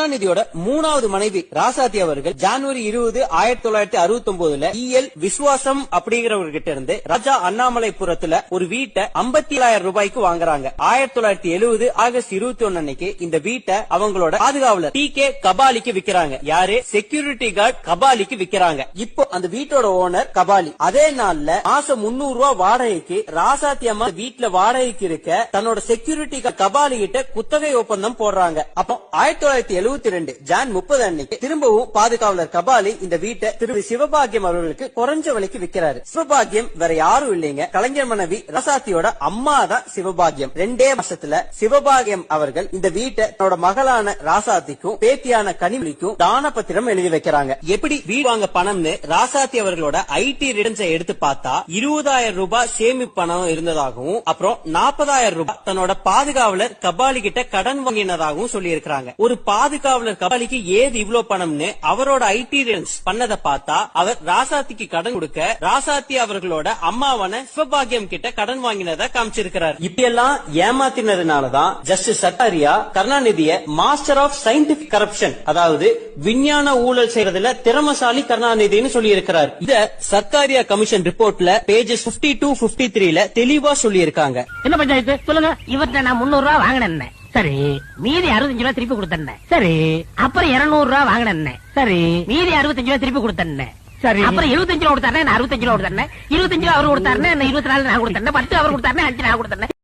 கருணாநிதியோட மூணாவது மனைவி ராசாத்தி அவர்கள் ஜான்வரி இருபது ஆயிரத்தி தொள்ளாயிரத்தி அறுபத்தி ஒன்பதுல இஎல் விசுவாசம் அப்படிங்கிறவர்கிட்ட இருந்து ராஜா அண்ணாமலைபுரத்துல ஒரு வீட்டை ஐம்பத்தி ஏழாயிரம் ரூபாய்க்கு வாங்குறாங்க. ஆயிரத்தி தொள்ளாயிரத்தி எழுபது ஆகஸ்ட் இருபத்தி ஒன்னு அன்னைக்கு இந்த வீட்டை அவங்களோட பாதுகாவலர் டி கே கபாலிக்கு விக்கிறாங்க. யாரு? செக்யூரிட்டி கார்டு கபாலிக்கு விக்கிறாங்க. இப்போ அந்த வீட்டோட ஓனர் கபாலி. அதே நாள்ல மாசம் முன்னூறு ரூபாய் வாடகைக்கு ராசாத்தி அம்மா வீட்டுல வாடகைக்கு இருக்க தன்னோட செக்யூரிட்டி கபாலி கிட்ட குத்தகை ஒப்பந்தம் போடுறாங்க. அப்போ ஆயிரத்தி தொள்ளாயிரத்தி எழுபத்தி ரெண்டு ஜான் முப்பது அன்னைக்கு திரும்பவும் பாதுகாவலர் கபாலி இந்த வீட்டை திரு சிவபாகியம் அவர்களுக்கு குறைஞ்ச விலைக்கு விற்கிறாரு. சிவபாகியம் வேற யாரும் இல்லைங்க. கலைஞர் மனைவி ரசாத்தியோட அம்மா தான் சிவபாகியம். ரெண்டே வருஷத்துல சிவபாகியம் அவர்கள் இந்த வீட்டை தன்னோட மகளான ராசாத்திக்கும் பேத்தியான கனிமொழிக்கும் தான பத்திரம் எழுதி வைக்கிறாங்க. எப்படி வீடு வாங்க பணம்னு ராசாத்தி அவர்களோட ஐடி ரிட்டர்ன்ஸை எடுத்து பார்த்தா இருபதாயிரம் ரூபாய் சேமிப்பு பணம் இருந்ததாகவும் அப்புறம் நாற்பதாயிரம் ரூபாய் தன்னோட பாதுகாவலர் கபாலி கிட்ட கடன் வாங்கினதாகவும் சொல்லி இருக்கிறாங்க ஒரு பாதுகாவலர் கபாலிக்கு ஏது இவ்ளோ பணம்னு அவரோட ஐடி ரிட்டர்ன்ஸ் பண்ணதை பார்த்தா அவர் ராசாத்திக்கு கடன் கொடுக்க ராசாத்தி அவர்களோட அம்மாவான சிவபாகியம் கிட்ட கடன் வாங்கினதை காமிச்சிருக்கிறார். இப்படியெல்லாம் ஏமாத்தினதுனாலதான் ஜஸ்டிஸ் சட்டாரியா கருணாநிதிய மாஸ்டர் ஆஃப் சயின்டிபிக் கரப்ஷன் அதாவது விஞ்ஞான ஊழல் செய்யறதுல திறமசாலி கருணாநிதினு சொல்லி இருக்கிறார் இத சர்க்காரியா கமிஷன் ரிப்போர்ட்ல பேஜஸ் 52 டூ பிப்டி த்ரீல தெளிவா சொல்லி இருக்காங்க என்ன பஞ்சாயத்து? சொல்லுங்க. இவர்கிட்ட நான் முன்னூறு ரூபா வாங்கினேன். சரி. மீதி அறுபத்தஞ்சு ரூபா திருப்பி கொடுத்தேன் சரி. அப்புறம் இருநூறு ரூபா வாங்கினேன் சரி. மீதி அறுபத்தஞ்சு ரூபா திருப்பி கொடுத்தேன் சரி. அப்புறம் எழுபத்தஞ்சு ரூபா கொடுத்தாரு அறுபத்தஞ்சு ரூபா கொடுத்தேன் இருபத்தஞ்சு ரூபா அவர் கொடுத்தாரு இருபத்தி நாலு நான் கொடுத்தேன் பத்து அவர் கொடுத்தாரு அஞ்சு நான் கொடுத்தேன்